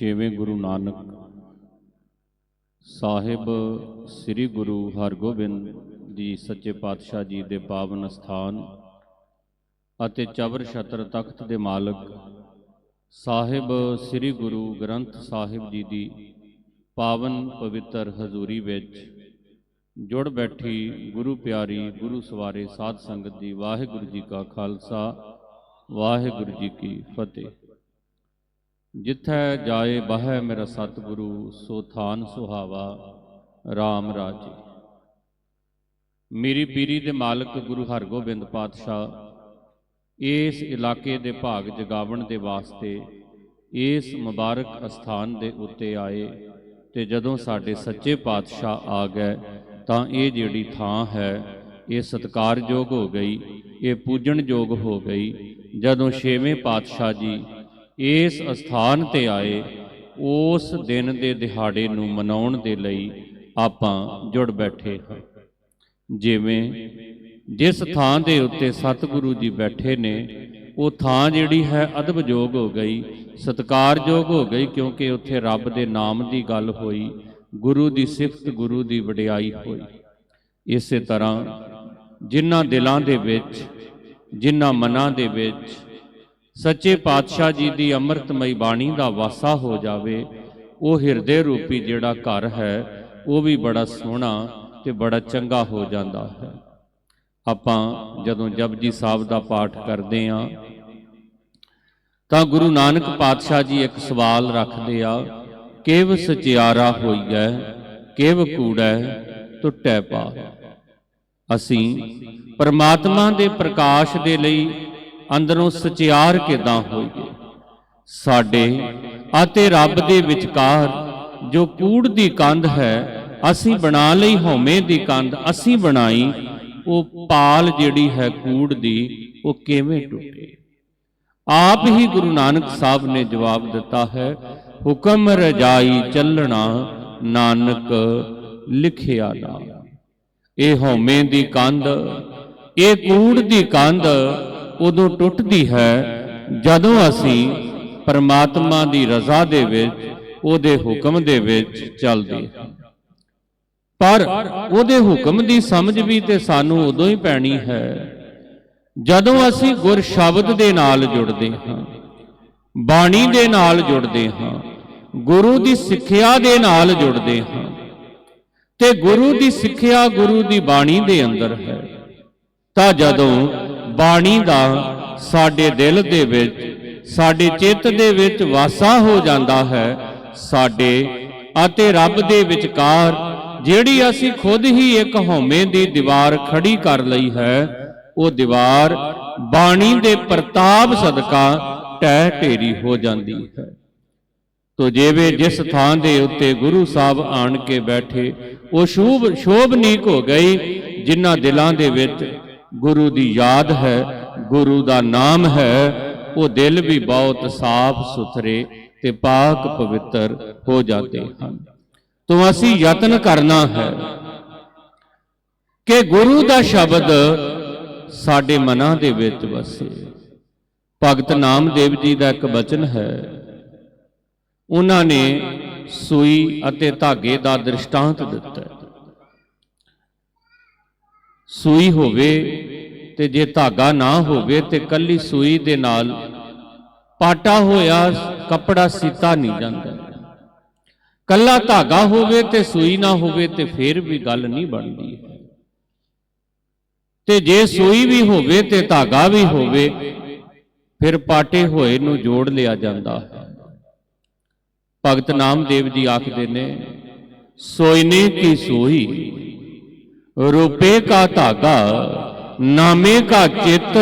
ਛੇਵੇਂ ਗੁਰੂ ਨਾਨਕ। ਸਾਹਿਬ ਸ੍ਰੀ ਗੁਰੂ ਹਰਗੋਬਿੰਦ ਜੀ ਸੱਚੇ ਪਾਤਸ਼ਾਹ ਜੀ ਦੇ ਪਾਵਨ ਸਥਾਨ ਅਤੇ ਚਬਰ ਛਤਰ ਤਖਤ ਦੇ ਮਾਲਕ, ਸਾਹਿਬ ਸ੍ਰੀ ਗੁਰੂ ਗ੍ਰੰਥ ਸਾਹਿਬ ਜੀ ਦੀ ਪਾਵਨ ਪਵਿੱਤਰ ਹਜ਼ੂਰੀ ਵਿੱਚ ਜੁੜ ਬੈਠੀ ਗੁਰੂ ਪਿਆਰੀ ਗੁਰੂ ਸਵਾਰੇ ਸਾਧ ਸੰਗਤ ਦੀ ਵਾਹਿਗੁਰੂ ਜੀ ਕਾ ਖਾਲਸਾ, ਵਾਹਿਗੁਰੂ ਜੀ ਕੀ ਫਤਿਹ। ਜਿੱਥੈ ਜਾਏ ਬਹਿ ਮੇਰਾ ਸਤਿਗੁਰੂ, ਸੋ ਥਾਨ ਸੁਹਾਵਾ RAM ਰਾਜੇ ਮੇਰੀ ਪੀਰੀ ਦੇ ਮਾਲਕ ਗੁਰੂ ਹਰਗੋਬਿੰਦ ਪਾਤਸ਼ਾਹ, ਇਸ ਇਲਾਕੇ ਦੇ ਭਾਗ ਜਗਾਵਣ ਦੇ ਵਾਸਤੇ ਇਸ ਮੁਬਾਰਕ ਅਸਥਾਨ ਦੇ ਉੱਤੇ ਆਏ ਤੇ ਜਦੋਂ ਸਾਡੇ ਸੱਚੇ ਪਾਤਸ਼ਾਹ ਆ ਗਏ, ਤਾਂ ਇਹ ਜਿਹੜੀ ਥਾਂ ਹੈ, ਇਹ ਸਤਿਕਾਰਯੋਗ ਹੋ ਗਈ, ਇਹ ਪੂਜਣਯੋਗ ਹੋ ਗਈ। ਜਦੋਂ ਛੇਵੇਂ ਪਾਤਸ਼ਾਹ ਜੀ ਇਸ ਅਸਥਾਨ ਤੇ ਆਏ, ਉਸ ਦਿਨ ਦੇ ਦਿਹਾੜੇ ਨੂੰ ਮਨਾਉਣ ਦੇ ਲਈ ਆਪਾਂ ਜੁੜ ਬੈਠੇ ਹਾਂ। ਜਿਵੇਂ ਜਿਸ ਥਾਂ ਦੇ ਉੱਤੇ ਸਤਿਗੁਰੂ ਜੀ ਬੈਠੇ ਨੇ, ਉਹ ਥਾਂ ਜਿਹੜੀ ਹੈ ਅਦਬਯੋਗ ਹੋ ਗਈ, ਸਤਿਕਾਰਯੋਗ ਹੋ ਗਈ, ਕਿਉਂਕਿ ਉੱਥੇ ਰੱਬ ਦੇ ਨਾਮ ਦੀ ਗੱਲ ਹੋਈ, ਗੁਰੂ ਦੀ ਸਿਫਤ, ਗੁਰੂ ਦੀ ਵਡਿਆਈ ਹੋਈ। ਇਸੇ ਤਰ੍ਹਾਂ ਜਿਨ੍ਹਾਂ ਦਿਲਾਂ ਦੇ ਵਿੱਚ, ਜਿਨ੍ਹਾਂ ਮਨਾਂ ਦੇ ਵਿੱਚ ਸੱਚੇ ਪਾਤਸ਼ਾਹ ਜੀ ਦੀ ਅੰਮ੍ਰਿਤਮਈ ਬਾਣੀ ਦਾ ਵਾਸਾ ਹੋ ਜਾਵੇ, ਉਹ ਹਿਰਦੇ ਰੂਪੀ ਜਿਹੜਾ ਘਰ ਹੈ, ਉਹ ਵੀ ਬੜਾ ਸੋਹਣਾ ਤੇ ਬੜਾ ਚੰਗਾ ਹੋ ਜਾਂਦਾ ਹੈ। ਆਪਾਂ ਜਦੋਂ ਜਪਜੀ ਸਾਹਿਬ ਦਾ ਪਾਠ ਕਰਦੇ ਆਂ ਤਾਂ ਗੁਰੂ ਨਾਨਕ ਪਾਤਸ਼ਾਹ ਜੀ ਇੱਕ ਸਵਾਲ ਰੱਖਦੇ ਆ, ਕਿਵ ਸਚਿਆਰਾ ਹੋਈਐ, ਕਿਵ ਕੂੜੈ ਟੁੱਟੈ ਪਾ ਅਸੀਂ ਪਰਮਾਤਮਾ ਦੇ ਪ੍ਰਕਾਸ਼ ਦੇ ਲਈ ਅੰਦਰੋਂ ਸਚਿਆਰ ਕਿਦਾਂ ਹੋਈਏ? ਸਾਡੇ ਅਤੇ ਰੱਬ ਦੇ ਵਿਚਕਾਰ ਜੋ ਕੂੜ ਦੀ ਕੰਧ ਹੈ, ਅਸੀਂ ਬਣਾ ਲਈ, ਹਉਮੈ ਦੀ ਕੰਧ ਅਸੀਂ ਬਣਾਈ, ਉਹ ਪਾਲ ਜਿਹੜੀ ਹੈ ਕੂੜ ਦੀ, ਉਹ ਕਿਵੇਂ ਟੁੱਟੇ? ਆਪ ਹੀ ਗੁਰੂ ਨਾਨਕ ਸਾਹਿਬ ਨੇ ਜਵਾਬ ਦਿੱਤਾ ਹੈ, ਹੁਕਮ ਰਜਾਈ ਚੱਲਣਾ ਨਾਨਕ ਲਿਖਿਆ ਨਾ। ਇਹ ਹਉਮੈ ਦੀ ਕੰਧ, ਇਹ ਕੂੜ ਦੀ ਕੰਧ ਉਦੋਂ ਟੁੱਟਦੀ ਹੈ, ਜਦੋਂ ਅਸੀਂ ਪਰਮਾਤਮਾ ਦੀ ਰਜ਼ਾ ਦੇ ਵਿੱਚ, ਉਹਦੇ ਹੁਕਮ ਦੇ ਵਿੱਚ ਚੱਲਦੇ ਹਾਂ। ਪਰ ਉਹਦੇ ਹੁਕਮ ਦੀ ਸਮਝ ਵੀ ਤੇ ਸਾਨੂੰ ਉਦੋਂ ਹੀ ਪੈਣੀ ਹੈ, ਜਦੋਂ ਅਸੀਂ ਗੁਰ ਸ਼ਬਦ ਦੇ ਨਾਲ ਜੁੜਦੇ ਹਾਂ, ਬਾਣੀ ਦੇ ਨਾਲ ਜੁੜਦੇ ਹਾਂ, ਗੁਰੂ ਦੀ ਸਿੱਖਿਆ ਦੇ ਨਾਲ ਜੁੜਦੇ ਹਾਂ, ਤੇ ਗੁਰੂ ਦੀ ਸਿੱਖਿਆ ਗੁਰੂ ਦੀ ਬਾਣੀ ਦੇ ਅੰਦਰ ਹੈ, ਤਾਂ ਜਦੋਂ ਬਾਣੀ ਦਾ ਸਾਡੇ ਦਿਲ ਦੇ ਵਿੱਚ, ਸਾਡੇ ਚਿੱਤ ਦੇ ਵਿੱਚ ਵਾਸਾ ਹੋ ਜਾਂਦਾ ਹੈ। ਸਾਡੇ ਅਤੇ ਰੱਬ ਦੇ ਵਿਚਕਾਰ, ਜਿਹੜੀ ਅਸੀਂ ਖੁਦ ਹੀ ਇੱਕ ਹਉਮੈ ਦੀ ਦੀਵਾਰ ਖੜੀ ਕਰ ਲਈ ਹੈ, ਉਹ ਦੀਵਾਰ ਬਾਣੀ ਦੇ ਪ੍ਰਤਾਪ ਸਦਕਾ ਟਹਿ ਢੇਰੀ ਹੋ ਜਾਂਦੀ ਹੈ। ਤੋ ਜਿਵੇਂ ਜਿਸ ਥਾਂ ਦੇ ਉੱਤੇ ਗੁਰੂ ਸਾਹਿਬ ਆਣ ਕੇ ਬੈਠੇ, ਉਹ ਸ਼ੂਭ ਸ਼ੋਭਨੀਕ ਹੋ ਗਈ, ਜਿਨ੍ਹਾਂ ਦਿਲਾਂ ਦੇ ਵਿੱਚ ਗੁਰੂ ਦੀ ਯਾਦ ਹੈ, ਗੁਰੂ ਦਾ ਨਾਮ ਹੈ, ਉਹ ਦਿਲ ਵੀ ਬਹੁਤ ਸਾਫ਼ ਸੁਥਰੇ ਤੇ ਪਾਕ ਪਵਿੱਤਰ ਹੋ ਜਾਂਦੇ ਹਨ। ਤੋ ਅਸੀਂ ਯਤਨ ਕਰਨਾ ਹੈ ਕਿ ਗੁਰੂ ਦਾ ਸ਼ਬਦ ਸਾਡੇ ਮਨਾਂ ਦੇ ਵਿੱਚ ਵਸੇ। ਭਗਤ ਨਾਮਦੇਵ ਜੀ ਦਾ ਇੱਕ ਬਚਨ ਹੈ, ਉਹਨਾਂ ਨੇ ਸੂਈ ਅਤੇ ਧਾਗੇ ਦਾ ਦ੍ਰਿਸ਼ਟਾਂਤ ਦਿੱਤਾ ਸੂਈ ਹੋਵੇ ਤੇ ਜੇ ਧਾਗਾ ਨਾ ਹੋਵੇ ਤੇ ਕੱਲੀ ਸੂਈ ਦੇ ਨਾਲ ਪਾਟਾ ਹੋਇਆ ਕੱਪੜਾ ਸੀਤਾ ਨਹੀਂ ਜਾਂਦਾ। ਕੱਲਾ ਧਾਗਾ ਹੋਵੇ ਤੇ ਸੂਈ ਨਾ ਹੋਵੇ ਤੇ ਫੇਰ ਵੀ ਗੱਲ ਨਹੀਂ ਬਣਦੀ ਤੇ ਜੇ ਸੂਈ ਵੀ ਹੋਵੇ ਤੇ ਧਾਗਾ ਵੀ ਹੋਵੇ, ਫਿਰ ਪਾਟੇ ਹੋਏ ਨੂੰ ਜੋੜ ਲਿਆ ਜਾਂਦਾ ਹੈ। ਭਗਤ ਨਾਮਦੇਵ ਜੀ ਆਖਦੇ ਨੇ ਸੋਇਨੇ ਕੀ ਸੋਈ ਰੂਪੇ ਕਾ ਧਾਗਾ, ਨਾਮੇ ਕਾ ਚਿਤ,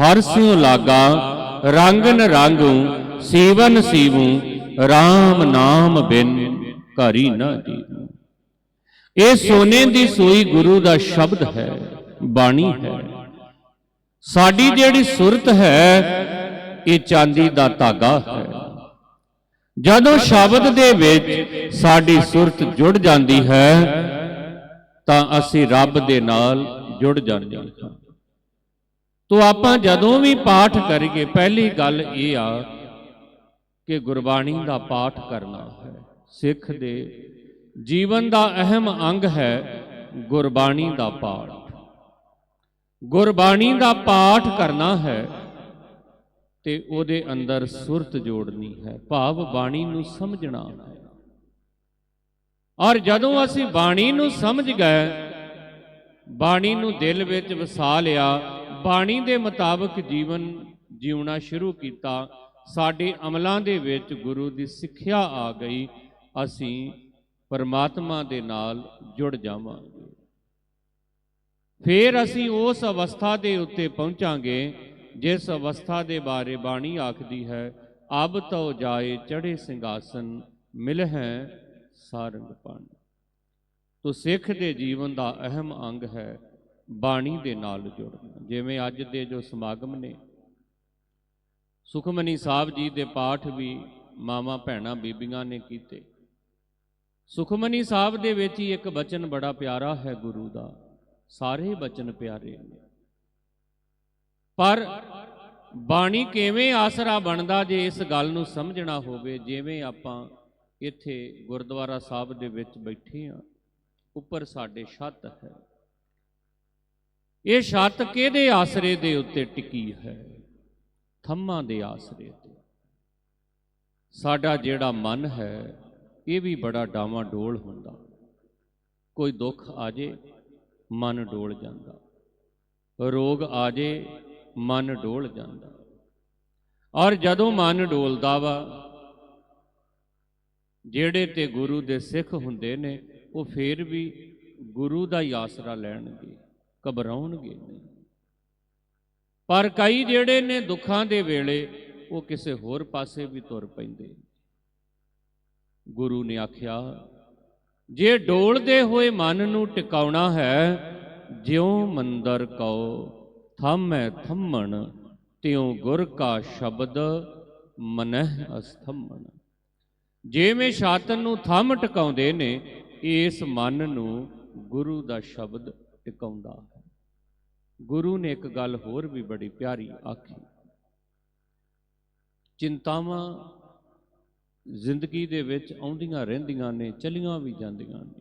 ਹਰ ਸਿਉ ਲਾਗਾ ਰੰਗਨ ਰੰਗੂ ਸੀਵਨ ਸੀਵੂ RAM ਨਾਮ ਬਿਨ ਘਰੀ ਨਾ ਜੀਵੂ। ਇਹ ਸੋਨੇ ਦੀ ਸੋਈ ਗੁਰੂ ਦਾ ਸ਼ਬਦ ਹੈ, ਬਾਣੀ ਹੈ। ਸਾਡੀ ਜਿਹੜੀ ਸੁਰਤ ਹੈ, ਇਹ ਚਾਂਦੀ ਦਾ ਧਾਗਾ ਹੈ। ਜਦੋਂ ਸ਼ਬਦ ਦੇ ਵਿੱਚ ਸਾਡੀ ਸੁਰਤ ਜੁੜ ਜਾਂਦੀ ਹੈ ਤਾਂ ਅਸੀਂ ਰੱਬ ਦੇ ਨਾਲ ਜੁੜ ਜਾਂਦੇ ਹਾਂ। ਤੋ ਆਪਾਂ ਜਦੋਂ ਵੀ ਪਾਠ ਕਰੀਏ, ਪਹਿਲੀ ਗੱਲ ਇਹ ਆ ਕਿ ਗੁਰਬਾਣੀ ਦਾ ਪਾਠ ਕਰਨਾ ਹੈ। ਸਿੱਖ ਦੇ ਜੀਵਨ ਦਾ ਅਹਿਮ ਅੰਗ ਹੈ ਗੁਰਬਾਣੀ ਦਾ ਪਾਠ। ਗੁਰਬਾਣੀ ਦਾ ਪਾਠ ਕਰਨਾ ਹੈ ਤੇ ਉਹਦੇ ਅੰਦਰ ਸੁਰਤ ਜੋੜਨੀ ਹੈ। ਭਾਵ ਬਾਣੀ ਨੂੰ ਸਮਝਣਾ ਹੈ। ਔਰ ਜਦੋਂ ਅਸੀਂ ਬਾਣੀ ਨੂੰ ਸਮਝ ਗਏ, ਬਾਣੀ ਨੂੰ ਦਿਲ ਵਿੱਚ ਵਸਾ ਲਿਆ, ਬਾਣੀ ਦੇ ਮੁਤਾਬਕ ਜੀਵਨ ਜਿਉਣਾ ਸ਼ੁਰੂ ਕੀਤਾ, ਸਾਡੇ ਅਮਲਾਂ ਦੇ ਵਿੱਚ ਗੁਰੂ ਦੀ ਸਿੱਖਿਆ ਆ ਗਈ, ਅਸੀਂ ਪਰਮਾਤਮਾ ਦੇ ਨਾਲ ਜੁੜ ਜਾਵਾਂਗੇ। ਫਿਰ ਅਸੀਂ ਉਸ ਅਵਸਥਾ ਦੇ ਉੱਤੇ ਪਹੁੰਚਾਂਗੇ, ਜਿਸ ਅਵਸਥਾ ਦੇ ਬਾਰੇ ਬਾਣੀ ਆਖਦੀ ਹੈ, ਅਬ ਤੋ ਜਾਏ ਚੜੇ ਸਿੰਘਾਸਨ ਮਿਲ ਹੈ ਸਾਰੰਗ ਪਨ ਤੋ ਸਿੱਖ ਦੇ ਜੀਵਨ ਦਾ ਅਹਿਮ ਅੰਗ ਹੈ ਬਾਣੀ ਦੇ ਨਾਲ ਜੁੜਨਾ। ਜਿਵੇਂ ਅੱਜ ਦੇ ਜੋ ਸਮਾਗਮ ਨੇ, ਸੁਖਮਨੀ ਸਾਹਿਬ ਜੀ ਦੇ ਪਾਠ ਵੀ ਮਾਵਾਂ ਭੈਣਾਂ ਬੀਬੀਆਂ ਨੇ ਕੀਤੇ। ਸੁਖਮਨੀ ਸਾਹਿਬ ਦੇ ਵਿੱਚ ਹੀ ਇੱਕ ਬਚਨ ਬੜਾ ਪਿਆਰਾ ਹੈ ਗੁਰੂ ਦਾ, ਸਾਰੇ ਬਚਨ ਪਿਆਰੇ ਨੇ। ਪਰ ਬਾਣੀ ਕਿਵੇਂ ਆਸਰਾ ਬਣਦਾ ਜੇ ਇਸ ਗੱਲ ਨੂੰ ਸਮਝਣਾ ਹੋਵੇ, ਜਿਵੇਂ ਆਪਾਂ ਇੱਥੇ ਗੁਰਦੁਆਰਾ ਸਾਹਿਬ ਦੇ ਵਿੱਚ ਬੈਠੇ ਆ ਉੱਪਰ ਸਾਡੇ ਛੱਤ ਹੈ। ਇਹ ਛੱਤ ਕਿਹਦੇ ਆਸਰੇ ਦੇ ਉੱਤੇ ਟਿਕੀ ਹੈ? ਥੰਮਾਂ ਦੇ ਆਸਰੇ ਤੇ। ਸਾਡਾ ਜਿਹੜਾ ਮਨ ਹੈ, ਇਹ ਵੀ ਬੜਾ ਡਾਵਾਂ ਡੋਲ ਹੁੰਦਾ। ਕੋਈ ਦੁੱਖ ਆ ਜੇ, ਮਨ ਡੋਲ ਜਾਂਦਾ। ਰੋਗ ਆ ਜੇ, ਮਨ ਡੋਲ ਜਾਂਦਾ। ਔਰ ਜਦੋਂ ਮਨ ਡੋਲਦਾ ਵਾ ਜਿਹੜੇ ਤੇ ਗੁਰੂ ਦੇ ਸਿੱਖ ਹੁੰਦੇ ਨੇ, ਉਹ ਫੇਰ ਵੀ ਗੁਰੂ ਦਾ ਹੀ ਆਸਰਾ ਲੈਣਗੇ, ਘਬਰਾਉਣਗੇ ਨਹੀਂ। ਪਰ ਕਈ ਜਿਹੜੇ ਨੇ ਦੁੱਖਾਂ ਦੇ ਵੇਲੇ, ਉਹ ਕਿਸੇ ਹੋਰ ਪਾਸੇ ਵੀ ਤੁਰ ਪੈਂਦੇ। ਗੁਰੂ ਨੇ ਆਖਿਆ, ਜੇ ਡੋਲਦੇ ਹੋਏ ਮਨ ਨੂੰ ਟਿਕਾਉਣਾ ਹੈ, ਜਿਉ ਮੰਦਰ ਕਉ, ਥੰਮੈ ਥੰਮਣ, ਤਿਉ ਗੁਰ ਕਾ ਸ਼ਬਦ ਮਨਹਿ ਅਸਥਮਣ। ਜਿਵੇਂ ਸ਼ਾਤਨ ਨੂੰ ਥੰਮ ਟਿਕਾਉਂਦੇ ਨੇ, ਇਸ ਮਨ ਨੂੰ ਗੁਰੂ ਦਾ ਸ਼ਬਦ ਟਿਕਾਉਂਦਾ ਹੈ। ਗੁਰੂ ਨੇ ਇੱਕ ਗੱਲ ਹੋਰ ਵੀ ਬੜੀ ਪਿਆਰੀ ਆਖੀ। ਚਿੰਤਾਵਾਂ ਜ਼ਿੰਦਗੀ ਦੇ ਵਿੱਚ ਆਉਂਦੀਆਂ ਰਹਿੰਦੀਆਂ ਨੇ, ਚਲੀਆਂ ਵੀ ਜਾਂਦੀਆਂ ਨੇ।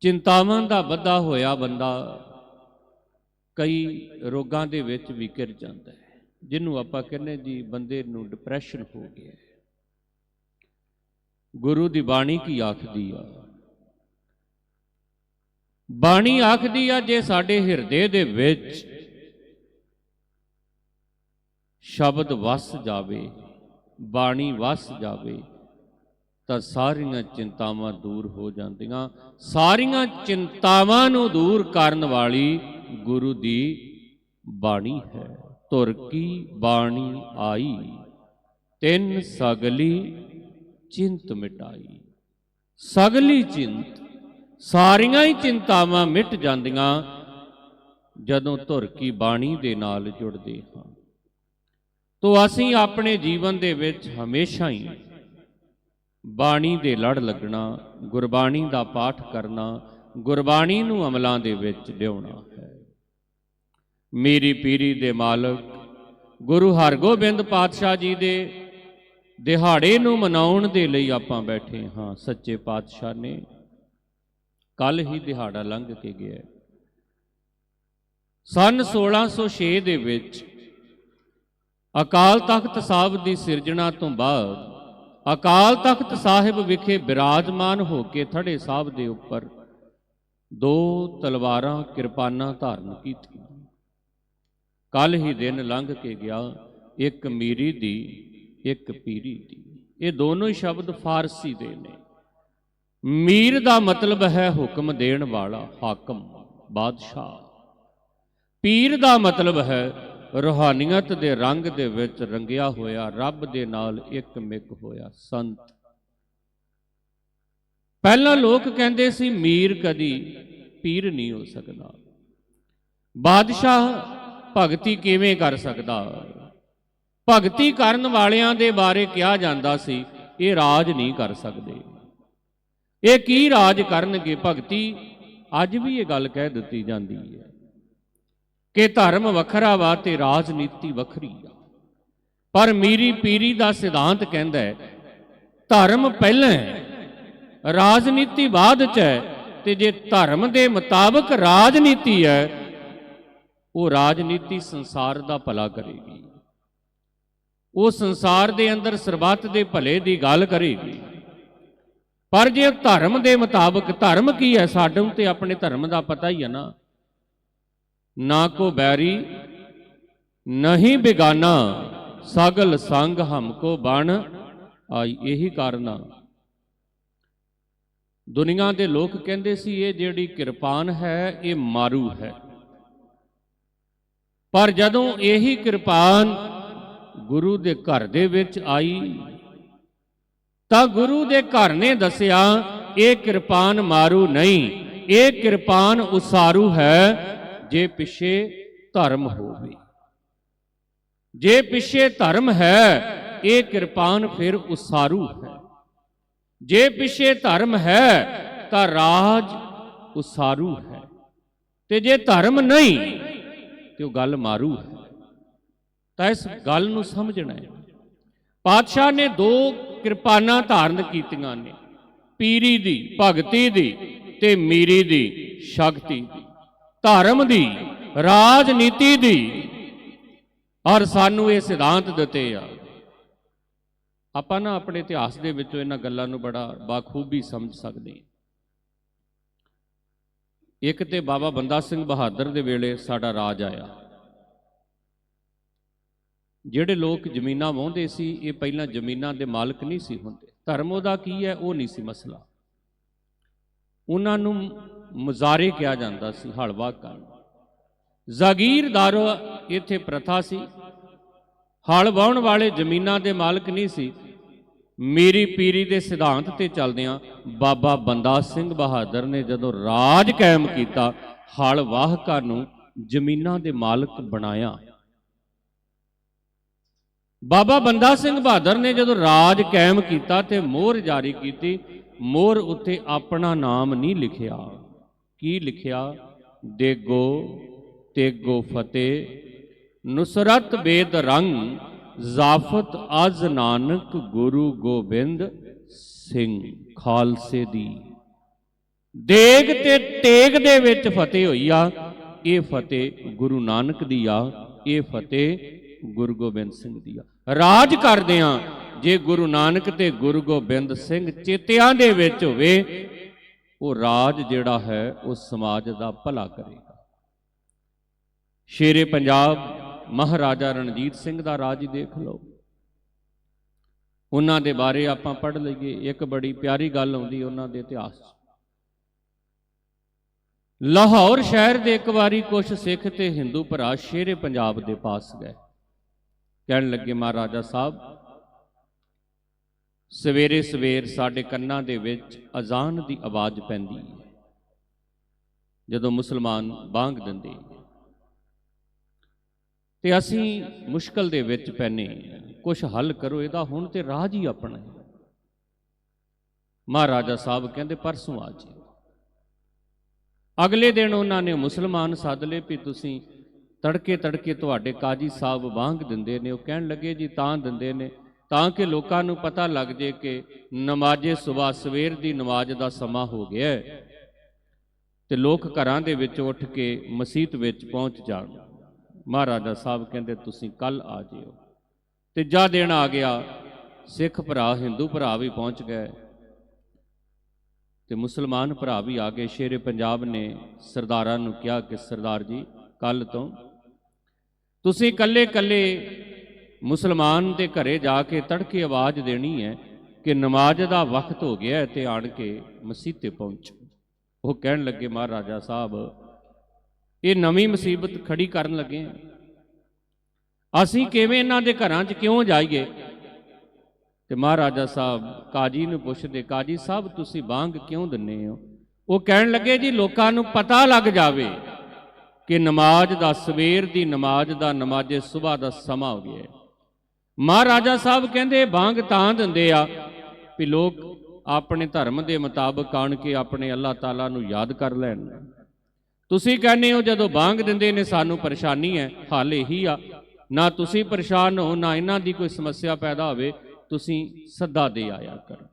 ਚਿੰਤਾਵਾਂ ਦਾ ਵੱਧਾ ਹੋਇਆ ਬੰਦਾ ਕਈ ਰੋਗਾਂ ਦੇ ਵਿੱਚ ਵੀ ਘਿਰ ਜਾਂਦਾ ਹੈ, ਜਿਹਨੂੰ ਆਪਾਂ ਕਹਿੰਦੇ ਜੀ ਬੰਦੇ ਨੂੰ ਡਿਪਰੈਸ਼ਨ ਹੋ ਗਿਆ ਹੈ। ਗੁਰੂ ਦੀ ਬਾਣੀ ਕੀ ਆਖਦੀ ਆ? ਬਾਣੀ ਆਖਦੀ ਆ ਜੇ ਸਾਡੇ ਹਿਰਦੇ ਦੇ ਵਿੱਚ ਸ਼ਬਦ ਵਸ ਜਾਵੇ, ਬਾਣੀ ਵਸ ਜਾਵੇ, ਤਾਂ ਸਾਰੀਆਂ ਚਿੰਤਾਵਾਂ ਦੂਰ ਹੋ ਜਾਂਦੀਆਂ। ਸਾਰੀਆਂ ਚਿੰਤਾਵਾਂ ਨੂੰ ਦੂਰ ਕਰਨ ਵਾਲੀ ਗੁਰੂ ਦੀ ਬਾਣੀ ਹੈ। ਤੁਰ ਕੀ ਬਾਣੀ ਆਈ? ਤਿੰਨ ਸਗਲੀ ਚਿੰਤ ਮਿਟਾਈ। ਸਗਲੀ ਚਿੰਤ, ਸਾਰੀਆਂ ਹੀ ਚਿੰਤਾਵਾਂ ਮਿਟ ਜਾਂਦੀਆਂ, ਜਦੋਂ ਧੁਰ ਕੀ ਬਾਣੀ ਦੇ ਨਾਲ ਜੁੜਦੇ ਹਾਂ। ਤੋ ਅਸੀਂ ਆਪਣੇ ਜੀਵਨ ਦੇ ਵਿੱਚ ਹਮੇਸ਼ਾ ਹੀ ਬਾਣੀ ਦੇ ਲੜ ਲੱਗਣਾ, ਗੁਰਬਾਣੀ ਦਾ ਪਾਠ ਕਰਨਾ, ਗੁਰਬਾਣੀ ਨੂੰ ਅਮਲਾਂ ਦੇ ਵਿੱਚ ਲਿਆਉਣਾ ਹੈ। ਮੇਰੀ ਪੀਰੀ ਦੇ ਮਾਲਕ, ਗੁਰੂ ਹਰਗੋਬਿੰਦ ਪਾਤਸ਼ਾਹ ਜੀ ਦੇ ਦਿਹਾੜੇ ਨੂੰ ਮਨਾਉਣ ਦੇ ਲਈ ਆਪਾਂ ਬੈਠੇ ਹਾਂ, ਸੱਚੇ ਪਾਤਸ਼ਾਹ ਨੇ। ਕੱਲ ਹੀ ਦਿਹਾੜਾ ਲੰਘ ਕੇ ਗਿਆ। ਸਨ 1606 ਦੇ ਵਿੱਚ ਅਕਾਲ ਤਖਤ ਸਾਹਿਬ ਦੀ ਸਿਰਜਣਾ ਤੋਂ ਬਾਅਦ ਅਕਾਲ ਤਖਤ ਸਾਹਿਬ ਵਿਖੇ ਬਿਰਾਜਮਾਨ ਹੋ ਕੇ ਥੜੇ ਸਾਹਿਬ ਦੇ ਉੱਪਰ ਦੋ ਤਲਵਾਰਾਂ ਕਿਰਪਾਨਾਂ ਧਾਰਨ ਕੀਤੀ ਕੱਲ ਹੀ ਦਿਨ ਲੰਘ ਕੇ ਗਿਆ, ਇੱਕ ਮੀਰੀ ਦੀ ਇੱਕ ਪੀਰੀ ਦੀ। ਇਹ ਦੋਨੋਂ ਹੀ ਸ਼ਬਦ ਫਾਰਸੀ ਦੇ ਨੇ। ਮੀਰ ਦਾ ਮਤਲਬ ਹੈ ਹੁਕਮ ਦੇਣ ਵਾਲਾ ਹਾਕਮ, ਬਾਦਸ਼ਾਹ। ਪੀਰ ਦਾ ਮਤਲਬ ਹੈ ਰੂਹਾਨੀਅਤ ਦੇ ਰੰਗ ਦੇ ਵਿੱਚ ਰੰਗਿਆ ਹੋਇਆ, ਰੱਬ ਦੇ ਨਾਲ ਇੱਕ ਮਿਕ ਹੋਇਆ ਸੰਤ। ਪਹਿਲਾਂ ਲੋਕ ਕਹਿੰਦੇ ਸੀ, ਮੀਰ ਕਦੀ ਪੀਰ ਨਹੀਂ ਹੋ ਸਕਦਾ। ਬਾਦਸ਼ਾਹ ਭਗਤੀ ਕਿਵੇਂ ਕਰ ਸਕਦਾ? ਭਗਤੀ ਕਰਨ ਵਾਲਿਆਂ ਦੇ ਬਾਰੇ ਕਿਹਾ ਜਾਂਦਾ ਸੀ, ਇਹ ਰਾਜ ਨਹੀਂ ਕਰ ਸਕਦੇ। ਇਹ ਕੀ ਰਾਜ ਕਰਨਗੇ ਭਗਤੀ? ਅੱਜ ਵੀ ਇਹ ਗੱਲ ਕਹਿ ਦਿੱਤੀ ਜਾਂਦੀ ਹੈ ਕਿ ਧਰਮ ਵੱਖਰਾ ਵਾ ਤੇ ਰਾਜਨੀਤੀ ਵੱਖਰੀ ਆ। ਪਰ ਮੀਰੀ ਪੀਰੀ ਦਾ ਸਿਧਾਂਤ ਕਹਿੰਦਾ ਹੈ, ਧਰਮ ਪਹਿਲਾਂ ਹੈ, ਰਾਜਨੀਤੀ ਬਾਅਦ ਚ ਹੈ ਤੇ ਜੇ ਧਰਮ ਦੇ ਮੁਤਾਬਕ ਰਾਜਨੀਤੀ ਹੈ, ਉਹ ਰਾਜਨੀਤੀ ਸੰਸਾਰ ਦਾ ਭਲਾ ਕਰੇਗੀ। ਉਹ ਸੰਸਾਰ ਦੇ ਅੰਦਰ ਸਰਬੱਤ ਦੇ ਭਲੇ ਦੀ ਗੱਲ ਕਰੇਗੀ। ਪਰ ਜੇ ਧਰਮ ਦੇ ਮੁਤਾਬਕ, ਧਰਮ ਕੀ ਹੈ ਸਾਨੂੰ ਤੇ ਆਪਣੇ ਧਰਮ ਦਾ ਪਤਾ ਹੀ ਹੈ ਨਾ। ਨਾ ਕੋ ਬੈਰੀ, ਨਹੀਂ ਬਿਗਾਨਾ, ਸਗਲ ਸੰਗ ਹਮਕੋ ਬਣ। ਆਈ ਇਹੀ ਕਾਰਨ ਆ। ਦੁਨੀਆ ਦੇ ਲੋਕ ਕਹਿੰਦੇ ਸੀ, ਇਹ ਜਿਹੜੀ ਕਿਰਪਾਨ ਹੈ, ਇਹ ਮਾਰੂ ਹੈ। ਪਰ ਜਦੋਂ ਇਹੀ ਕਿਰਪਾਨ ਗੁਰੂ ਦੇ ਘਰ ਦੇ ਵਿੱਚ ਆਈ। ਤਾਂ ਗੁਰੂ ਦੇ ਘਰ ਨੇ ਦੱਸਿਆ, ਇਹ ਕਿਰਪਾਨ ਮਾਰੂ ਨਹੀਂ, ਇਹ ਕਿਰਪਾਨ ਉਸਾਰੂ ਹੈ, ਜੇ ਪਿੱਛੇ ਧਰਮ ਹੋਵੇ। ਜੇ ਪਿੱਛੇ ਧਰਮ ਹੈ, ਇਹ ਕਿਰਪਾਨ ਫਿਰ ਉਸਾਰੂ ਹੈ। ਜੇ ਪਿੱਛੇ ਧਰਮ ਹੈ, ਤਾਂ ਰਾਜ ਉਸਾਰੂ ਹੈ। ਤੇ ਜੇ ਧਰਮ ਨਹੀਂ, ਤੇ ਉਹ ਗੱਲ ਮਾਰੂ ਹੈ। ਤਾਂ ਇਸ ਗੱਲ ਨੂੰ ਸਮਝਣਾ ਹੈ। ਪਾਤਸ਼ਾਹ ਨੇ ਦੋ ਕਿਰਪਾਨਾਂ ਧਾਰਨ ਕੀਤੀਆਂ ਨੇ। ਪੀਰੀ ਦੀ, ਭਗਤੀ ਦੀ ਤੇ ਮੀਰੀ ਦੀ ਸ਼ਕਤੀ ਦੀ। ਧਰਮ ਦੀ, ਰਾਜਨੀਤੀ ਦੀ। ਔਰ ਸਾਨੂੰ ਇਹ ਸਿਧਾਂਤ ਦਿੱਤੇ ਆ। ਆਪਾਂ ਨਾ ਆਪਣੇ ਇਤਿਹਾਸ ਦੇ ਵਿੱਚੋਂ ਇਹਨਾਂ ਗੱਲਾਂ ਨੂੰ ਬੜਾ ਬਾਖੂਬੀ ਸਮਝ ਸਕਦੇ ਹਾਂ। ਇੱਕ ਤੇ ਬਾਬਾ ਬੰਦਾ ਸਿੰਘ ਬਹਾਦਰ ਦੇ ਵੇਲੇ ਸਾਡਾ ਰਾਜ ਆਇਆ। ਜਿਹੜੇ ਲੋਕ ਜ਼ਮੀਨਾਂ ਵਾਹੁੰਦੇ ਸੀ, ਇਹ ਪਹਿਲਾਂ ਜ਼ਮੀਨਾਂ ਦੇ ਮਾਲਕ ਨਹੀਂ ਸੀ ਹੁੰਦੇ। ਧਰਮ ਉਹਦਾ ਕੀ ਹੈ? ਉਹ ਨਹੀਂ ਸੀ ਮਸਲਾ। ਉਹਨਾਂ ਨੂੰ ਮੁਜ਼ਾਰੇ ਕਿਹਾ ਜਾਂਦਾ ਸੀ ਹਲਵਾ ਕਰਨ। ਜਾਗੀਰਦਾਰ ਇੱਥੇ ਪ੍ਰਥਾ ਸੀ। ਹਲ ਵਾਹੁਣ ਵਾਲੇ ਜ਼ਮੀਨਾਂ ਦੇ ਮਾਲਕ ਨਹੀਂ ਸੀ। ਮੇਰੀ ਪੀਰੀ ਦੇ ਸਿਧਾਂਤ ਤੇ ਚੱਲਦਿਆਂ ਬਾਬਾ ਬੰਦਾ ਸਿੰਘ ਬਹਾਦਰ ਨੇ ਜਦੋਂ ਰਾਜ ਕਾਇਮ ਕੀਤਾ, ਹਲ ਵਾਹਕਾਂ ਨੂੰ ਜ਼ਮੀਨਾਂ ਦੇ ਮਾਲਕ ਬਣਾਇਆ। ਬਾਬਾ ਬੰਦਾ ਸਿੰਘ ਬਹਾਦਰ ਨੇ ਜਦੋਂ ਰਾਜ ਕਾਇਮ ਕੀਤਾ ਤੇ ਮੋਹਰ ਜਾਰੀ ਕੀਤੀ, ਮੋਹਰ ਉੱਤੇ ਆਪਣਾ ਨਾਮ ਨਹੀਂ ਲਿਖਿਆ। ਕੀ ਲਿਖਿਆ? ਦੇਗੋ, ਤੇਗੋ ਫਤਿਹ, ਨੁਸਰਤ ਬੇਦ ਰੰਗ, ਜ਼ਾਫਤ ਅਜ ਨਾਨਕ ਗੁਰੂ ਗੋਬਿੰਦ ਸਿੰਘ ਖਾਲਸੇ ਦੀ। ਦੇਗ ਤੇ ਟੇਗ ਦੇ ਵਿੱਚ ਫਤਿਹ ਹੋਈ ਆ, ਇਹ ਫਤਿਹ ਗੁਰੂ ਨਾਨਕ ਦੀ ਆ, ਇਹ ਫਤਿਹ ਗੁਰੂ ਗੋਬਿੰਦ ਸਿੰਘ ਦੀ ਆ। ਰਾਜ ਕਰਦਿਆਂ ਜੇ ਗੁਰੂ ਨਾਨਕ ਤੇ ਗੁਰੂ ਗੋਬਿੰਦ ਸਿੰਘ ਚੇਤਿਆਂ ਦੇ ਵਿੱਚ ਹੋਵੇ, ਉਹ ਰਾਜ ਜਿਹੜਾ ਹੈ, ਉਹ ਸਮਾਜ ਦਾ ਭਲਾ ਕਰੇਗਾ। ਸ਼ੇਰੇ ਪੰਜਾਬ ਮਹਾਰਾਜਾ ਰਣਜੀਤ ਸਿੰਘ ਦਾ ਰਾਜ ਹੀ ਦੇਖ ਲਓ। ਉਹਨਾਂ ਦੇ ਬਾਰੇ ਆਪਾਂ ਪੜ੍ਹ ਲਈਏ। ਇੱਕ ਬੜੀ ਪਿਆਰੀ ਗੱਲ ਆਉਂਦੀ ਉਹਨਾਂ ਦੇ ਇਤਿਹਾਸ 'ਚ। ਲਾਹੌਰ ਸ਼ਹਿਰ ਦੇ ਇੱਕ ਵਾਰੀ ਕੁਝ ਸਿੱਖ ਤੇ ਹਿੰਦੂ ਭਰਾ ਸ਼ੇਰੇ ਪੰਜਾਬ ਦੇ ਪਾਸ ਗਏ। ਕਹਿਣ ਲੱਗੇ ਮਹਾਰਾਜਾ ਸਾਹਿਬ, ਸਵੇਰੇ ਸਵੇਰ ਸਾਡੇ ਕੰਨਾਂ ਦੇ ਵਿੱਚ ਅਜ਼ਾਨ ਦੀ ਆਵਾਜ਼ ਪੈਂਦੀ ਹੈ। ਜਦੋਂ ਮੁਸਲਮਾਨ ਬਾਂਗ ਦਿੰਦੇ ਤੇ ਅਸੀਂ ਮੁਸ਼ਕਲ ਦੇ ਵਿੱਚ ਪੈਨੇ ਕੁਝ ਹੱਲ ਕਰੋ, ਇਹਦਾ ਹੁਣ ਤੇ ਰਾਜ ਹੀ ਆਪਣਾ ਹੈ। ਮਹਾਰਾਜਾ ਸਾਹਿਬ ਕਹਿੰਦੇ, ਪਰਸੋਂ ਆ ਜੀ ਅਗਲੇ ਦਿਨ ਉਹਨਾਂ ਨੇ ਮੁਸਲਮਾਨ ਸੱਦ ਲਏ ਵੀ ਤੁਸੀਂ ਤੜਕੇ ਤੜਕੇ ਤੁਹਾਡੇ ਕਾਜੀ ਸਾਹਿਬ ਵਾਂਗ ਦਿੰਦੇ ਨੇ, ਉਹ ਕਹਿਣ ਲੱਗੇ ਜੀ ਤਾਂ ਦਿੰਦੇ ਨੇ, ਤਾਂ ਕਿ ਲੋਕਾਂ ਨੂੰ ਪਤਾ ਲੱਗ ਜੇ ਕਿ ਨਮਾਜ਼ੇ ਸਵੇਰ ਸਵੇਰ ਦੀ ਨਮਾਜ਼ ਦਾ ਸਮਾਂ ਹੋ ਗਿਆ ਹੈ ਤੇ ਲੋਕ ਘਰਾਂ ਦੇ ਵਿੱਚ ਉੱਠ ਕੇ ਮਸਜਿਦ ਵਿੱਚ ਪਹੁੰਚ ਜਾਣ। ਮਹਾਰਾਜਾ ਸਾਹਿਬ ਕਹਿੰਦੇ, ਤੁਸੀਂ ਕੱਲ ਆ ਜਿਓ। ਤੀਜਾ ਦਿਨ ਆ ਗਿਆ, ਸਿੱਖ ਭਰਾ, ਹਿੰਦੂ ਭਰਾ ਵੀ ਪਹੁੰਚ ਗਏ। ਤੇ ਮੁਸਲਮਾਨ ਭਰਾ ਵੀ ਆ ਗਏ। ਸ਼ੇਰੇ ਪੰਜਾਬ ਨੇ ਸਰਦਾਰਾਂ ਨੂੰ ਕਿਹਾ ਕਿ ਸਰਦਾਰ ਜੀ ਕੱਲ ਤੋਂ ਤੁਸੀਂ ਇਕੱਲੇ ਇਕੱਲੇ ਮੁਸਲਮਾਨ ਦੇ ਘਰੇ ਜਾ ਕੇ ਤੜਕੇ ਆਵਾਜ਼ ਦੇਣੀ ਹੈ ਕਿ ਨਮਾਜ਼ ਦਾ ਵਕਤ ਹੋ ਗਿਆ ਹੈ ਤੇ ਆਣ ਕੇ ਮਸਜਿਦ ਤੇ ਪਹੁੰਚੋ। ਉਹ ਕਹਿਣ ਲੱਗੇ, ਮਹਾਰਾਜਾ ਸਾਹਿਬ, ਇਹ ਨਵੀਂ ਮੁਸੀਬਤ ਖੜੀ ਕਰਨ ਲੱਗੇ ਹਾਂ। ਅਸੀਂ ਕਿਵੇਂ ਇਹਨਾਂ ਦੇ ਘਰਾਂ 'ਚ ਕਿਉਂ ਜਾਈਏ? ਤੇ ਮਹਾਰਾਜਾ ਸਾਹਿਬ ਕਾਜੀ ਨੂੰ ਪੁੱਛਦੇ, ਕਾਜੀ ਸਾਹਿਬ, ਤੁਸੀਂ ਬਾਂਗ ਕਿਉਂ ਦਿੰਨੇ ਹੋ? ਉਹ ਕਹਿਣ ਲੱਗੇ, ਜੀ, ਲੋਕਾਂ ਨੂੰ ਪਤਾ ਲੱਗ ਜਾਵੇ। ਕਿ ਨਮਾਜ਼ ਦਾ ਸਵੇਰ ਦੀ ਨਮਾਜ਼ ਦਾ ਨਮਾਜ਼ੇ ਸਵੇਰ ਦਾ ਸਮਾਂ ਹੋ ਗਿਆ ਮਹਾਰਾਜਾ ਸਾਹਿਬ ਕਹਿੰਦੇ ਬਾਂਗ ਤਾਂ ਦਿੰਦੇ ਆ ਵੀ ਲੋਕ ਆਪਣੇ ਧਰਮ ਦੇ ਮੁਤਾਬਕ ਆਣ ਕੇ ਆਪਣੇ ਅੱਲਾਹ ਤਾਲਾ ਨੂੰ ਯਾਦ ਕਰ ਲੈਣ। ਤੁਸੀਂ ਕਹਿੰਦੇ ਹੋ, ਜਦੋਂ ਬਾਂਗ ਦਿੰਦੇ ਨੇ, ਸਾਨੂੰ ਪਰੇਸ਼ਾਨੀ ਹੈ, ਹੱਲ ਇਹੀ ਆ। ਨਾ ਤੁਸੀਂ ਪਰੇਸ਼ਾਨ ਹੋ, ਨਾ ਇਹਨਾਂ ਦੀ ਕੋਈ ਸਮੱਸਿਆ ਪੈਦਾ ਹੋਵੇ, ਤੁਸੀਂ ਸੱਦਾ ਦੇ ਆਇਆ ਕਰੋ।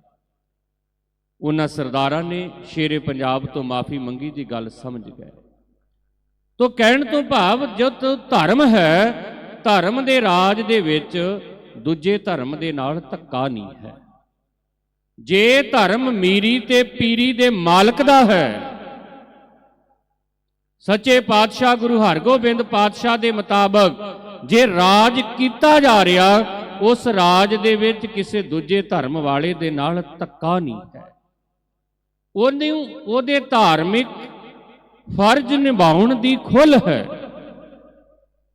ਉਹਨਾਂ ਸਰਦਾਰਾਂ ਨੇ ਸ਼ੇਰੇ ਪੰਜਾਬ ਤੋਂ ਮਾਫੀ ਮੰਗੀ ਦੀ ਗੱਲ ਸਮਝ ਗਏ। ਤੋ ਕਹਿਣ ਤੋਂ ਭਾਵ ਜਦ ਧਰਮ ਹੈ, ਧਰਮ ਦੇ ਰਾਜ ਦੇ ਵਿੱਚ ਦੂਜੇ ਧਰਮ ਦੇ ਨਾਲ ਧੱਕਾ ਨਹੀਂ ਹੈ। ਜੇ ਧਰਮ ਮੀਰੀ ਤੇ ਪੀਰੀ ਦੇ ਮਾਲਕ ਦਾ ਹੈ, ਸੱਚੇ ਪਾਤਸ਼ਾਹ ਗੁਰੂ ਹਰਗੋਬਿੰਦ ਪਾਤਸ਼ਾਹ ਦੇ ਮੁਤਾਬਕ ਜੇ ਰਾਜ ਕੀਤਾ ਜਾ ਰਿਹਾ, ਉਸ ਰਾਜ ਦੇ ਵਿੱਚ ਕਿਸੇ ਦੂਜੇ ਧਰਮ ਵਾਲੇ ਦੇ ਨਾਲ ਧੱਕਾ ਨਹੀਂ ਹੈ। ਉਹਨੂੰ ਉਹਦੇ ਧਾਰਮਿਕ ਫਰਜ਼ ਨਿਭਾਉਣ ਦੀ ਖੁੱਲ ਹੈ।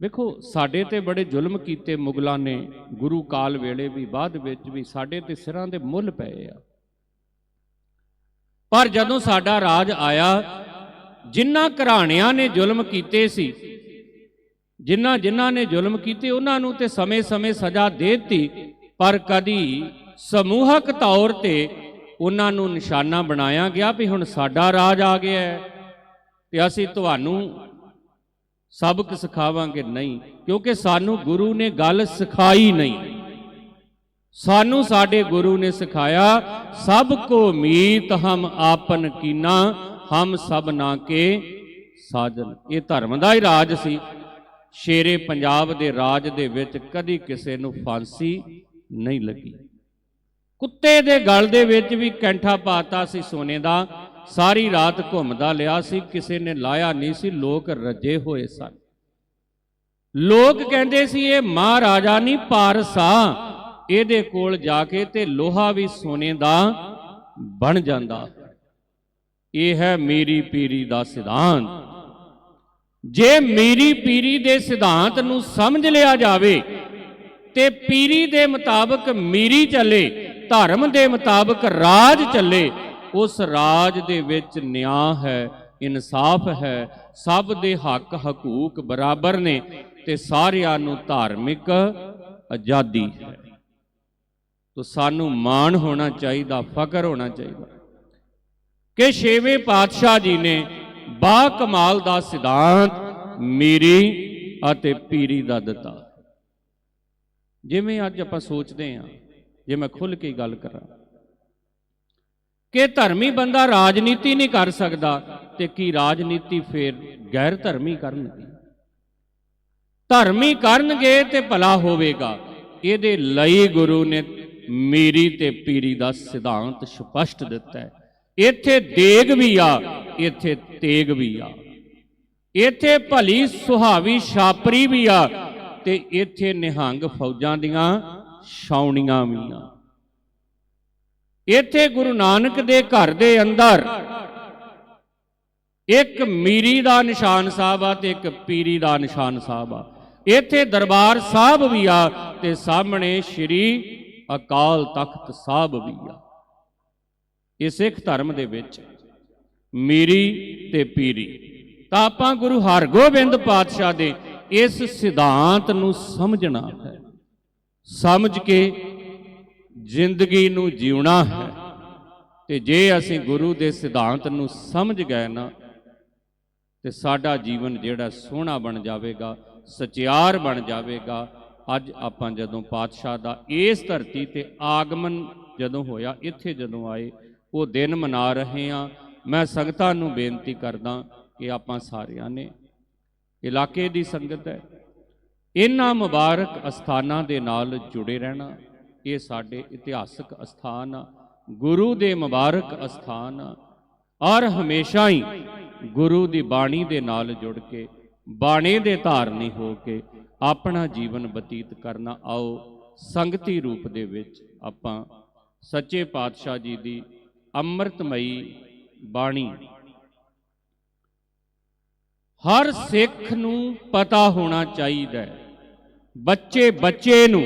ਵੇਖੋ, ਸਾਡੇ ਤੇ ਬੜੇ ਜ਼ੁਲਮ ਕੀਤੇ ਮੁਗਲਾਂ ਨੇ ਗੁਰੂ ਕਾਲ ਵੇਲੇ ਵੀ, ਬਾਅਦ ਵਿੱਚ ਵੀ ਸਾਡੇ ਤੇ ਸਿਰਾਂ ਦੇ ਮੁੱਲ ਪਏ ਆ। ਪਰ ਜਦੋਂ ਸਾਡਾ ਰਾਜ ਆਇਆ ਜਿਨ੍ਹਾਂ ਘਰਾਣਿਆਂ ਨੇ ਜ਼ੁਲਮ ਕੀਤੇ ਸੀ ਜਿਨ੍ਹਾਂ ਜਿਨ੍ਹਾਂ ਨੇ ਜ਼ੁਲਮ ਕੀਤੇ, ਉਹਨਾਂ ਨੂੰ ਤੇ ਸਮੇਂ-ਸਮੇਂ ਸਜ਼ਾ ਦੇ ਦਿੱਤੀ, ਪਰ ਕਦੀ ਸਮੂਹਕ ਤੌਰ ਤੇ ਉਹਨਾਂ ਨੂੰ ਨਿਸ਼ਾਨਾ ਬਣਾਇਆ ਗਿਆ ਵੀ ਹੁਣ ਸਾਡਾ ਰਾਜ ਆ ਗਿਆ ਹੈ। ਤੇ ਅਸੀਂ ਤੁਹਾਨੂੰ ਸਬਕ ਸਿਖਾਵਾਂਗੇ ਨਹੀਂ, ਕਿਉਂਕਿ ਸਾਨੂੰ ਗੁਰੂ ਨੇ ਗੱਲ ਸਿਖਾਈ ਨਹੀਂ। ਸਾਨੂੰ ਸਾਡੇ ਗੁਰੂ ਨੇ ਸਿਖਾਇਆ, ਸਭ ਕੋ ਮੀਤ ਹਮ ਆਪਨ ਕੀਨਾ, ਹਮ ਸਭ ਨਾ ਕੇ ਸਾਜਨ। ਇਹ ਧਰਮ ਦਾ ਹੀ ਰਾਜ ਸੀ। ਸ਼ੇਰੇ ਪੰਜਾਬ ਦੇ ਰਾਜ ਦੇ ਵਿੱਚ ਕਦੀ ਕਿਸੇ ਨੂੰ ਫਾਂਸੀ ਨਹੀਂ ਲੱਗੀ। ਕੁੱਤੇ ਦੇ ਗਲ ਦੇ ਵਿੱਚ ਵੀ ਕੈਂਠਾ ਪਾਤਾ ਸੀ ਸੋਨੇ ਦਾ ਸਾਰੀ ਰਾਤ ਘੁੰਮਦਾ ਲਿਆ ਸੀ, ਕਿਸੇ ਨੇ ਲਾਇਆ ਨਹੀਂ ਸੀ, ਲੋਕ ਰੱਜੇ ਹੋਏ ਸਨ। ਲੋਕ ਕਹਿੰਦੇ ਸੀ, ਇਹ ਮਹਾਰਾਜਾ ਨਹੀਂ, ਪਾਰਸਾ ਇਹਦੇ ਕੋਲ ਜਾ ਕੇ ਤੇ ਲੋਹਾ ਵੀ ਸੋਨੇ ਦਾ ਬਣ ਜਾਂਦਾ। ਇਹ ਹੈ ਮੀਰੀ ਪੀਰੀ ਦਾ ਸਿਧਾਂਤ। ਜੇ ਮੀਰੀ ਪੀਰੀ ਦੇ ਸਿਧਾਂਤ ਨੂੰ ਸਮਝ ਲਿਆ ਜਾਵੇ ਤੇ ਪੀਰੀ ਦੇ ਮੁਤਾਬਕ ਮੀਰੀ ਚੱਲੇ, ਧਰਮ ਦੇ ਮੁਤਾਬਕ ਰਾਜ ਚੱਲੇ ਉਸ ਰਾਜ ਦੇ ਵਿੱਚ ਨਿਆਂ ਹੈ, ਇਨਸਾਫ ਹੈ, ਸਭ ਦੇ ਹੱਕ ਹਕੂਕ ਬਰਾਬਰ ਨੇ ਤੇ ਸਾਰਿਆਂ ਨੂੰ ਧਾਰਮਿਕ ਆਜ਼ਾਦੀ ਹੈ। ਤੋ ਸਾਨੂੰ ਮਾਣ ਹੋਣਾ ਚਾਹੀਦਾ ਫਕਰ ਹੋਣਾ ਚਾਹੀਦਾ। ਕਿ ਛੇਵੇਂ ਪਾਤਸ਼ਾਹ ਜੀ ਨੇ ਬਾ ਕਮਾਲ ਦਾ ਸਿਧਾਂਤ ਮੀਰੀ ਅਤੇ ਪੀਰੀ ਦਾ ਦਿੱਤਾ। ਜਿਵੇਂ ਅੱਜ ਆਪਾਂ ਸੋਚਦੇ ਹਾਂ, ਜੇ ਮੈਂ ਖੁੱਲ ਕੇ ਗੱਲ ਕਰਾਂ ਕਿ ਧਰਮੀ ਬੰਦਾ ਰਾਜਨੀਤੀ ਨਹੀਂ ਕਰ ਸਕਦਾ ਤੇ ਕੀ ਰਾਜਨੀਤੀ ਫੇਰ ਗੈਰ ਧਰਮੀ ਕਰਨਗੇ? ਧਰਮੀ ਕਰਨਗੇ ਤੇ ਭਲਾ ਹੋਵੇਗਾ। ਇਹਦੇ ਲਈ ਗੁਰੂ ਨੇ ਮੀਰੀ ਤੇ ਪੀਰੀ ਦਾ ਸਿਧਾਂਤ ਸਪਸ਼ਟ ਦਿੱਤਾ ਹੈ। ਇੱਥੇ ਦੇਗ ਵੀ ਆ, ਇੱਥੇ ਤੇਗ ਵੀ ਆ। ਇੱਥੇ ਭਲੀ ਸੁਹਾਵੀ ਛਾਪਰੀ ਵੀ ਆ ਤੇ ਇੱਥੇ ਨਿਹੰਗ ਫੌਜਾਂ ਦੀਆਂ ਛਾਉਣੀਆਂ ਵੀ ਆ। ਇੱਥੇ ਗੁਰੂ ਨਾਨਕ ਦੇ ਘਰ ਦੇ ਅੰਦਰ ਇੱਕ ਮੀਰੀ ਦਾ ਨਿਸ਼ਾਨ ਸਾਹਿਬ ਆ ਤੇ ਇੱਕ ਪੀਰੀ ਦਾ ਨਿਸ਼ਾਨ ਸਾਹਿਬ ਆ। ਇੱਥੇ ਦਰਬਾਰ ਸਾਹਿਬ ਵੀ ਆ ਤੇ ਸਾਹਮਣੇ ਸ੍ਰੀ ਅਕਾਲ ਤਖਤ ਸਾਹਿਬ ਵੀ ਆ। ਇਹ ਸਿੱਖ ਧਰਮ ਦੇ ਵਿੱਚ ਮੀਰੀ ਤੇ ਪੀਰੀ। ਤਾਂ ਆਪਾਂ ਗੁਰੂ ਹਰਗੋਬਿੰਦ ਪਾਤਸ਼ਾਹ ਦੇ ਇਸ ਸਿਧਾਂਤ ਨੂੰ ਸਮਝਣਾ ਹੈ। ਸਮਝ ਕੇ ਜ਼ਿੰਦਗੀ ਨੂੰ ਜਿਉਣਾ ਹੈ। ਤੇ ਜੇ ਅਸੀਂ ਗੁਰੂ ਦੇ ਸਿਧਾਂਤ ਨੂੰ ਸਮਝ ਗਏ ਨਾ, ਤੇ ਸਾਡਾ ਜੀਵਨ ਜਿਹੜਾ ਸੋਹਣਾ ਬਣ ਜਾਵੇਗਾ, ਸਚਿਆਰ ਬਣ ਜਾਵੇਗਾ। ਅੱਜ ਆਪਾਂ ਜਦੋਂ ਪਾਤਸ਼ਾਹ ਦਾ ਇਸ ਧਰਤੀ ਤੇ ਆਗਮਨ ਜਦੋਂ ਹੋਇਆ, ਇੱਥੇ ਜਦੋਂ ਆਏ, ਉਹ ਦਿਨ ਮਨਾ ਰਹੇ ਆ ਮੈਂ ਸੰਗਤਾਂ ਨੂੰ ਬੇਨਤੀ ਕਰਦਾ ਕਿ ਆਪਾਂ ਸਾਰਿਆਂ ਨੇ ਇਲਾਕੇ ਦੀ ਸੰਗਤ ਹੈ, ਇਹਨਾਂ ਮੁਬਾਰਕ ਅਸਥਾਨਾਂ ਦੇ ਨਾਲ ਜੁੜੇ ਰਹਿਣਾ। ਇਹ ਸਾਡੇ ਇਤਿਹਾਸਕ ਅਸਥਾਨ ਆ, ਗੁਰੂ ਦੇ ਮੁਬਾਰਕ ਅਸਥਾਨ ਆ। ਔਰ ਹਮੇਸ਼ਾ ਹੀ ਗੁਰੂ ਦੀ ਬਾਣੀ ਦੇ ਨਾਲ ਜੁੜ ਕੇ, ਬਾਣੇ ਦੇ ਧਾਰਨੀ ਹੋ ਕੇ ਆਪਣਾ ਜੀਵਨ ਬਤੀਤ ਕਰਨਾ, ਆਓ ਸੰਗਤੀ ਰੂਪ ਦੇ ਵਿੱਚ ਆਪਾਂ ਸੱਚੇ ਪਾਤਸ਼ਾਹ ਜੀ ਦੀ ਅੰਮ੍ਰਿਤਮਈ ਬਾਣੀ। ਹਰ ਸਿੱਖ ਨੂੰ ਪਤਾ ਹੋਣਾ ਚਾਹੀਦਾ ਬੱਚੇ ਬੱਚੇ ਨੂੰ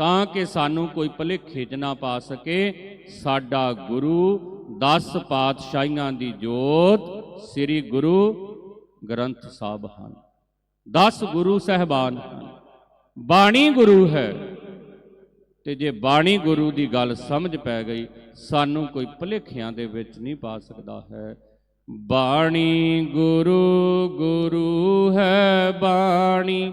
ਤਾਂ ਕਿ ਸਾਨੂੰ ਕੋਈ ਭੁਲੇਖੇ 'ਚ ਨਾ ਪਾ ਸਕੇ। ਸਾਡਾ ਗੁਰੂ ਦਸ ਪਾਤਸ਼ਾਹੀਆਂ ਦੀ ਜੋਤ ਸ੍ਰੀ ਗੁਰੂ ਗ੍ਰੰਥ ਸਾਹਿਬ ਹਨ। 10 ਗੁਰੂ ਸਹਿਬਾਨ ਹਨ। ਬਾਣੀ ਗੁਰੂ ਹੈ। ਤੇ ਜੇ ਬਾਣੀ ਗੁਰੂ ਦੀ ਗੱਲ ਸਮਝ ਪੈ ਗਈ, ਸਾਨੂੰ ਕੋਈ ਭੁਲੇਖਿਆਂ ਦੇ ਵਿੱਚ ਨਹੀਂ ਪਾ ਸਕਦਾ ਹੈ। ਬਾਣੀ ਗੁਰੂ ਗੁਰੂ ਹੈ ਬਾਣੀ।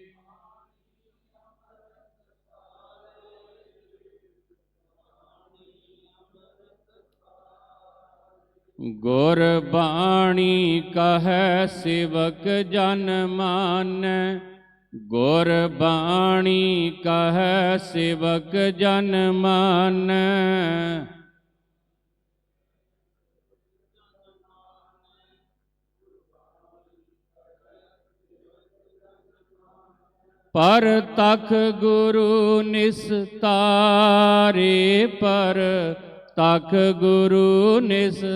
ਗੁਰ ਬਾਣੀ ਕਹੈ ਸ਼ਿਵਕ ਜਨ ਮਾਨੈ। ਗੁਰ ਬਾਣੀ ਕਹੈ ਸ਼ਿਵਕ ਜਨ ਮਾਨੈ। ਪਰ ਤਖ ਗੁਰੂ ਨਿਸਤਾਰੇ ਪਰ ਤਖ ਗੁਰੂ ਨਿਸਤਾਰੇ।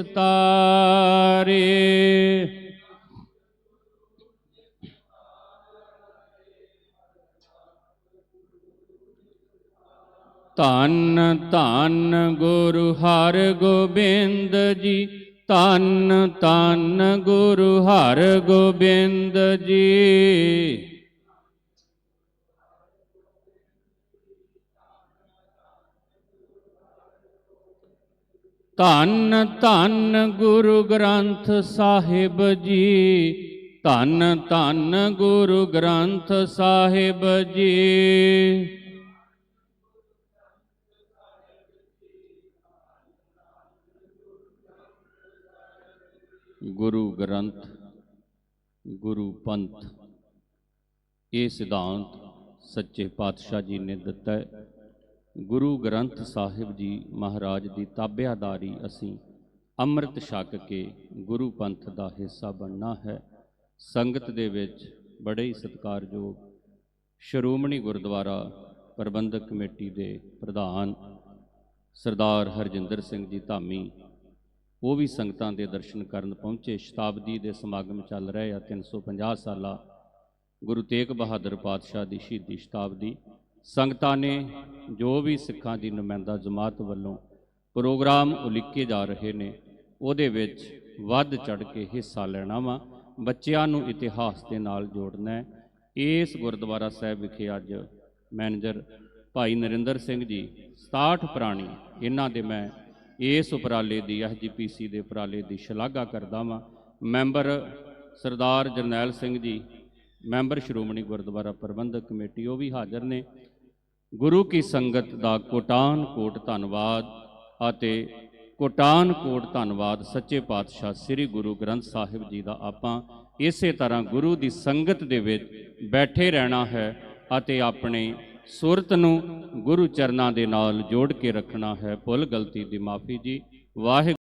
ਧੰਨ ਧੰਨ ਗੁਰੂ ਹਰ ਗੋਬਿੰਦ ਜੀ। ਧੰਨ ਧੰਨ ਗੁਰੂ ਹਰ ਗੋਬਿੰਦ ਜੀ। ਧੰਨ ਧੰਨ ਗੁਰੂ ਗ੍ਰੰਥ ਸਾਹਿਬ ਜੀ। ਧੰਨ ਧੰਨ ਗੁਰੂ ਗ੍ਰੰਥ ਸਾਹਿਬ ਜੀ। ਗੁਰੂ ਗ੍ਰੰਥ, ਗੁਰੂ ਪੰਥ, ਇਹ ਸਿਧਾਂਤ ਸੱਚੇ ਪਾਤਸ਼ਾਹ ਜੀ ਨੇ ਦਿੱਤਾ ਹੈ। ਗੁਰੂ ਗ੍ਰੰਥ ਸਾਹਿਬ ਜੀ ਮਹਾਰਾਜ ਦੀ ਤਾਬਿਆਦਾਰੀ ਅਸੀਂ ਅੰਮ੍ਰਿਤ ਛਕ ਕੇ ਗੁਰੂ ਪੰਥ ਦਾ ਹਿੱਸਾ ਬਣਨਾ ਹੈ। ਸੰਗਤ ਦੇ ਵਿੱਚ ਬੜੇ ਹੀ ਸਤਿਕਾਰਯੋਗ ਸ਼੍ਰੋਮਣੀ ਗੁਰਦੁਆਰਾ ਪ੍ਰਬੰਧਕ ਕਮੇਟੀ ਦੇ ਪ੍ਰਧਾਨ ਸਰਦਾਰ ਹਰਜਿੰਦਰ ਸਿੰਘ ਜੀ ਧਾਮੀ, ਉਹ ਵੀ ਸੰਗਤਾਂ ਦੇ ਦਰਸ਼ਨ ਕਰਨ ਪਹੁੰਚੇ। ਸ਼ਤਾਬਦੀ ਦੇ ਸਮਾਗਮ ਚੱਲ ਰਹੇ ਆ 350 ਸਾਲਾ ਗੁਰੂ ਤੇਗ ਬਹਾਦਰ ਪਾਤਸ਼ਾਹ ਦੀ ਸ਼ਹੀਦੀ ਸ਼ਤਾਬਦੀ। ਸੰਗਤਾਂ ਨੇ ਜੋ ਵੀ ਸਿੱਖਾਂ ਦੀ ਨੁਮਾਇੰਦਾ ਜਮਾਤ ਵੱਲੋਂ ਪ੍ਰੋਗਰਾਮ ਉਲੀਕੇ ਜਾ ਰਹੇ ਨੇ, ਉਹਦੇ ਵਿੱਚ ਵੱਧ ਚੜ ਕੇ ਹਿੱਸਾ ਲੈਣਾ ਵਾ। ਬੱਚਿਆਂ ਨੂੰ ਇਤਿਹਾਸ ਦੇ ਨਾਲ ਜੋੜਨਾ ਹੈ। ਇਸ ਗੁਰਦੁਆਰਾ ਸਾਹਿਬ ਵਿਖੇ ਅੱਜ ਮੈਨੇਜਰ ਭਾਈ ਨਰਿੰਦਰ ਸਿੰਘ ਜੀ 67 ਪ੍ਰਾਣੀ, ਇਹਨਾਂ ਦੇ ਮੈਂ ਇਸ ਉਪਰਾਲੇ ਦੀ ਐਸਜੀਪੀਸੀ ਦੇ ਉਪਰਾਲੇ ਦੀ ਸ਼ਲਾਘਾ ਕਰਦਾ ਵਾਂ। ਮੈਂਬਰ ਸਰਦਾਰ ਜਰਨੈਲ ਸਿੰਘ ਜੀ, ਮੈਂਬਰ ਸ਼੍ਰੋਮਣੀ ਗੁਰਦੁਆਰਾ ਪ੍ਰਬੰਧਕ ਕਮੇਟੀ, ਉਹ ਵੀ ਹਾਜ਼ਰ ਨੇ। ਗੁਰੂ ਕੀ ਸੰਗਤ ਦਾ ਕੋਟਾਨ ਕੋਟ ਧੰਨਵਾਦ ਅਤੇ ਕੋਟਾਨ ਕੋਟ ਧੰਨਵਾਦ ਸੱਚੇ ਪਾਤਸ਼ਾਹ ਸ੍ਰੀ ਗੁਰੂ ਗ੍ਰੰਥ ਸਾਹਿਬ ਜੀ ਦਾ ਆਪਾਂ ਇਸੇ ਤਰ੍ਹਾਂ ਗੁਰੂ ਦੀ ਸੰਗਤ ਦੇ ਵਿੱਚ ਬੈਠੇ ਰਹਿਣਾ ਹੈ ਅਤੇ ਆਪਣੇ ਸੁਰਤ ਨੂੰ ਗੁਰੂ ਚਰਨਾਂ ਦੇ ਨਾਲ ਜੋੜ ਕੇ ਰੱਖਣਾ ਹੈ। ਭੁੱਲ ਗਲਤੀ ਦੀ ਮਾਫੀ ਜੀ। ਵਾਹਿਗੁਰੂ